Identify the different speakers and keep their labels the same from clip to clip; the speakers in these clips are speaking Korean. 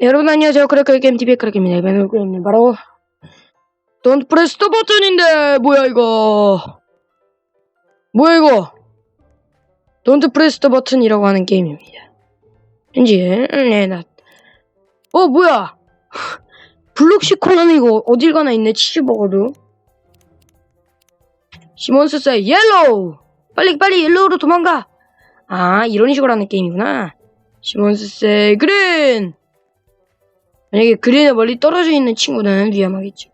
Speaker 1: 네, 여러분 안녕하세요. 크래커 게임 TV의 크래커입니다. 이번에 게임은 바로 Don't press the button인데 뭐야 이거? 뭐야 이거? Don't press the button이라고 하는 게임입니다. 왠지 네, 나. 어 뭐야? 블록시 콜라는 이거 어딜 가나 있네 치즈버거도. 시몬스 세 옐로우. 빨리 빨리 옐로우로 도망가. 아 이런 식으로 하는 게임이구나. 시몬스 세 그린. 만약에 그린에 멀리 떨어져 있는 친구는 위험하겠죠.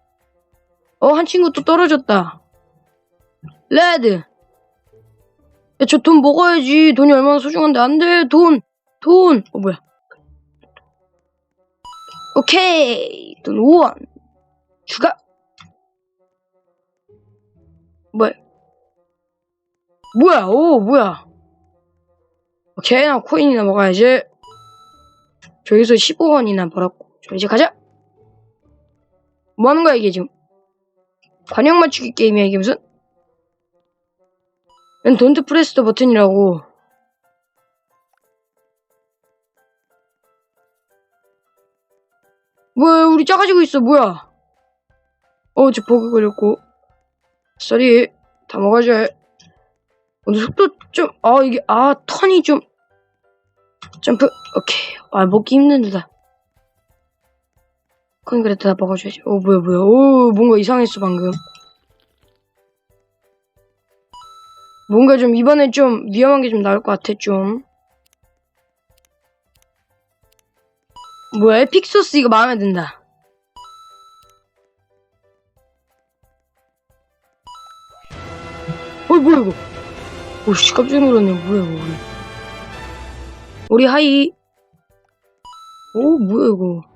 Speaker 1: 어, 한 친구 또 떨어졌다. 레드. 야, 저돈 먹어야지. 돈이 얼마나 소중한데. 안 돼. 돈. 돈. 어, 뭐야. 오케이. 돈 5원. 추가. 뭐야. 뭐야. 오, 뭐야. 오케이. 나 코인이나 먹어야지. 저기서 15원이나 벌었고. 자, 이제 가자! 뭐 하는 거야, 이게 지금? 관역 맞추기 게임이야, 이게 무슨? 난 돈트 프레스 더 버튼이라고. 뭐야, 우리 작아지고 있어, 뭐야? 어, 저 버그 걸렸고. 쌀이, 다 먹어줘. 오늘 속도 좀, 아, 이게, 아, 턴이 좀. 점프, 오케이. 아, 먹기 힘든데다. 그건 그래도 다 먹어줘야지. 오, 뭐야, 뭐야. 오, 뭔가 이상했어, 방금. 뭔가 좀, 이번에 좀 위험한 게 좀 나올 것 같아, 좀. 뭐야, 에픽소스 이거 마음에 든다. 어, 뭐야, 이거. 오씨, 깜짝 놀랐네. 뭐야, 이거. 우리 하이. 오, 뭐야, 이거.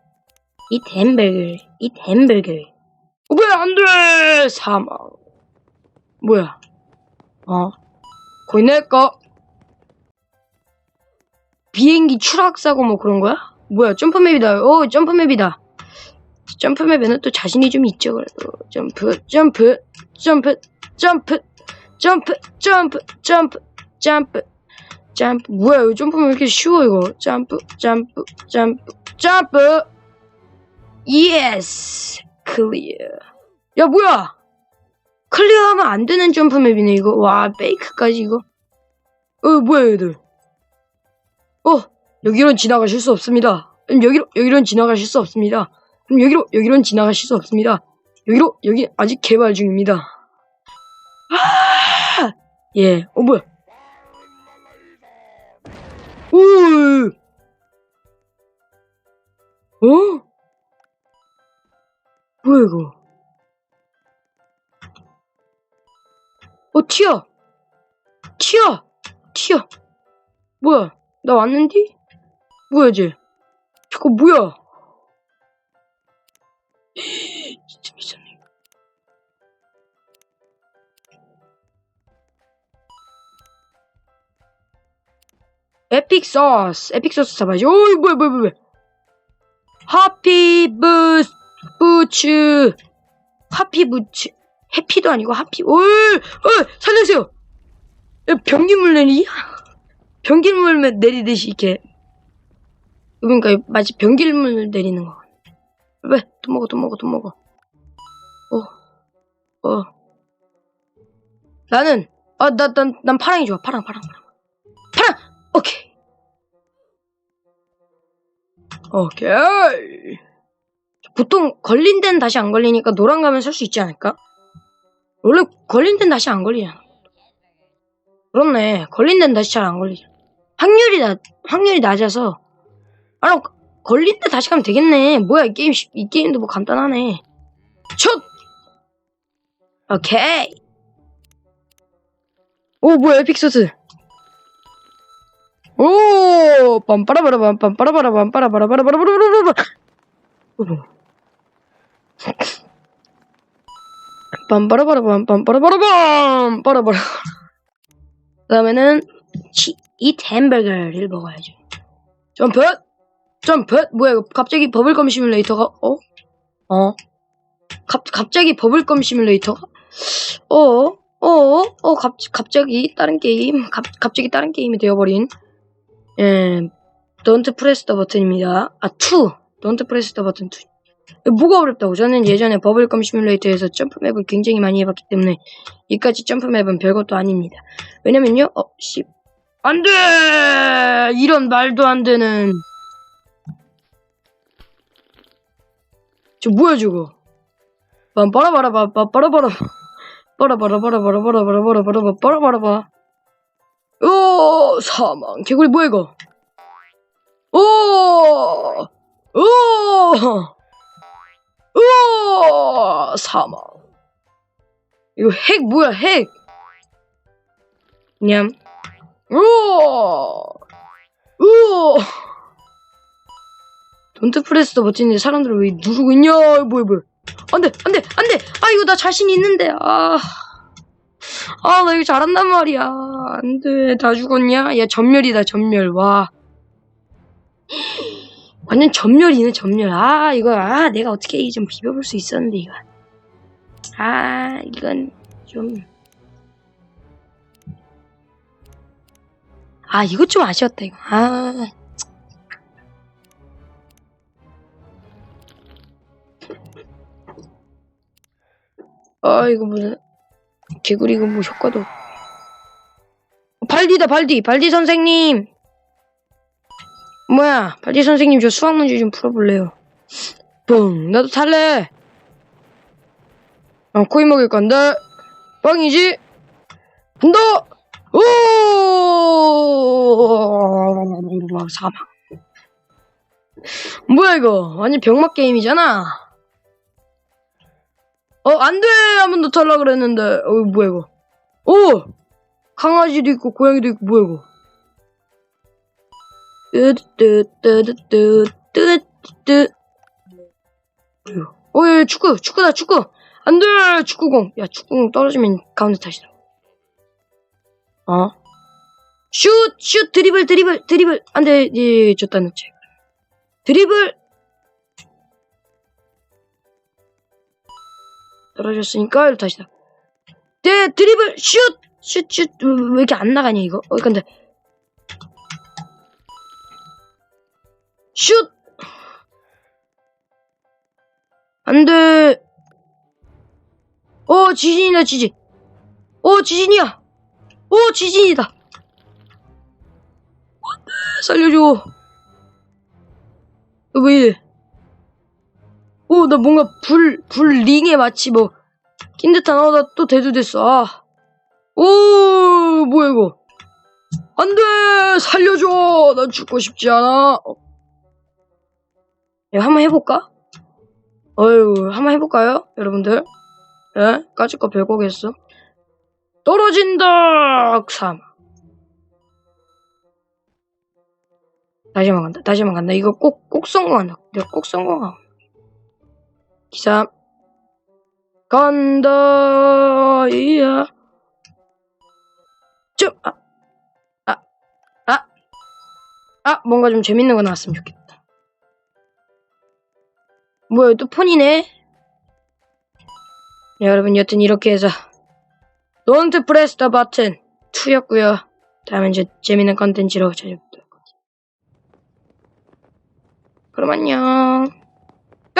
Speaker 1: 배를 들 필요는 없겠죠. 예, 제가 1등입니다. 일단 뭐 중요 없냐? 뭐야, 이거? 야. 저 뭐야, 애들 대두됐어요, 갑자기. Eat hamburger. Eat hamburger. Eat hamburger. 어, 뭐야, 안 돼! 사망. 뭐야? 어? 거. 비행기 추락사고 뭐 그런 거야? 뭐야, 점프맵이다. 오, 점프맵이다. 점프맵에는 또 자신이 좀 있죠, 그래도. 점프, 점프, 점프, 점프, 점프, 점프, 점프, 점프, 점프. 뭐야, 이 점프맵 왜 이렇게 쉬워, 이거. 점프, 점프, 점프, 점프. 예스! 클리어. 야, 뭐야! 클리어하면 안 되는 점프맵이네, 이거. 와, 페이크까지, 이거. 어, 뭐야, 얘들. 어, 여기론 지나가실 수 없습니다. 음, 여기로, 지나가실 수 없습니다. 음, 여기로, 여기론 지나가실 수 없습니다. 여기로, 여기 아직 개발 중입니다. 아! 예, 어, 뭐야. 오! 어? 뭐야, 이거. 어, 튀어! 튀어! 튀어! 뭐야? 나 왔는디? 뭐야, 쟤? 저거 뭐야? 진짜 미쳤네. 에픽 소스. 에픽 소스 잡아야지. 어이, 뭐야, 뭐야, 뭐야. 하피 부, 부츠. 하피 부츠. 해피도 아니고 하피. 어이, 어이, 살려주세요. 야, 변기물 내리? 변기물 내리듯이 이렇게. 그러니까 마치 변기물 내리는 거. 왜? 돈 먹어, 돈 먹어, 돈 먹어. 어, 어. 나는, 아, 나, 난, 난 파랑이 좋아. 파랑, 파랑, 파랑. 파랑! 오케이. 오케이. 보통 걸린 데는 다시 안 걸리니까 노란 가면 설수 있지 않을까? 원래 걸린 데는 다시 안 걸리잖아. 그렇네. 걸린 데는 다시 잘 안 걸리잖아. 확률이 낮, 확률이 낮아서. 아, 걸린 데 다시 가면 되겠네. 뭐야, 이 게임, 쉽- 이 게임도 뭐 간단하네. 첫! 오케이. 오, 뭐야, 에픽서스. 오, 빰빠라바라밤, 빰빠라바라밤, 빠라바라바라바라바라바라바라. 빰빠라바라밤, 빰빠라바라밤, 빠라바라. 그 다음에는, 치, 이 햄버거를 먹어야죠. 점프! 점프! 뭐야, 이거 갑자기 버블검 시뮬레이터가, 어? 어? 갑, 갑자기 버블검 시뮬레이터가? 어? 어? 어? 갑, 갑자기 다른 게임, 갑, 갑자기 다른 게임이 되어버린, 예, Don't press the button입니다. 아, 2! Don't press the button 2. 뭐가 어렵다고? 저는 예전에 버블검 시뮬레이터에서 점프맵을 굉장히 많이 해봤기 때문에 이까지 점프맵은 별것도 아닙니다. 왜냐면요, 어, 씨. 안 돼! 이런 말도 안 되는. 저 뭐야, 저거? 빰빠라바라바, 빠라바라. 빠라바라바라바라바라바라바라바라바라, 빠라바라바. 오, 사망. 개구리 뭐야, 이거? 오! 오! 오! 사망. 이거 핵 뭐야, 핵? 냠. 우와! 우와! 돈트 프레스도 멋진데 사람들은 왜 누르고 있냐? 뭐야, 뭐야. 안 돼, 안 돼, 안 돼! 아, 이거 나 자신 있는데, 아. 아, 나 이거 잘한단 말이야. 안 돼. 다 죽었냐? 야, 전멸이다, 전멸. 와. 완전 전멸이네, 전멸. 아, 이거, 아, 내가 어떻게 이 좀 비벼볼 수 있었는데, 이거. 아, 이건 좀. 아, 이거 좀 아쉬웠다, 이거. 아. 아, 이거 무슨. 개구리 이거 뭐 효과도. 없- 발디다, 발디. 발디 선생님. 뭐야, 발디 선생님 저 수학 문제 좀 풀어볼래요. 뻥, 나도 탈래. 어, 코인 먹을 건데. 뻥이지? 간다! 오! 사망. 뭐야, 이거. 완전 병맛 게임이잖아. 어, 안 돼! 한 번 더 탈라 그랬는데. 어, 뭐야, 이거. 오! 강아지도 있고, 고양이도 있고, 뭐야, 이거. 뜨뜨뜨뜨뜨뜨뜨. 어, 야, 야, 축구, 축구다, 축구. 안 돼! 축구공. 야, 축구공 떨어지면 가운데 탓이다. 어? 슛! 슛! 드리블, 드리블, 드리블. 안 돼, 예, 줬다는 책. 드리블! 떨어졌으니까 다시다. 네, 드리블, 슛! 슛, 슛. 왜, 왜 이렇게 안 나가냐, 이거? 어, 근데. 슛! 안 돼. 어, 지진이다, 지진. 어, 지진이야. 어, 지진이다. 살려줘. 어, 왜 이래? 오, 나 뭔가 불, 불 링에 마치 뭐, 낀 듯한, 어, 나 또 대두됐어. 아. 오, 뭐야, 이거. 안 돼! 살려줘! 난 죽고 싶지 않아. 어. 야, 한번 해볼까? 어휴, 한번 해볼까요? 여러분들? 예? 까짓 거 별거겠어? 떨어진다! 삼. 다시 한번 간다, 다시 한번 간다. 이거 꼭, 꼭 성공한다. 내가 꼭 성공하고. 기사. 간다, 이야. 좀, 아, 아, 아, 아, 뭔가 좀 재밌는 거 나왔으면 좋겠다. 뭐야, 또 폰이네? 네, 여러분, 여튼 이렇게 해서, Don't press the button 2였고요 다음엔 이제 재밌는 컨텐츠로 찾아뵙도록 하겠습니다. 그럼 안녕.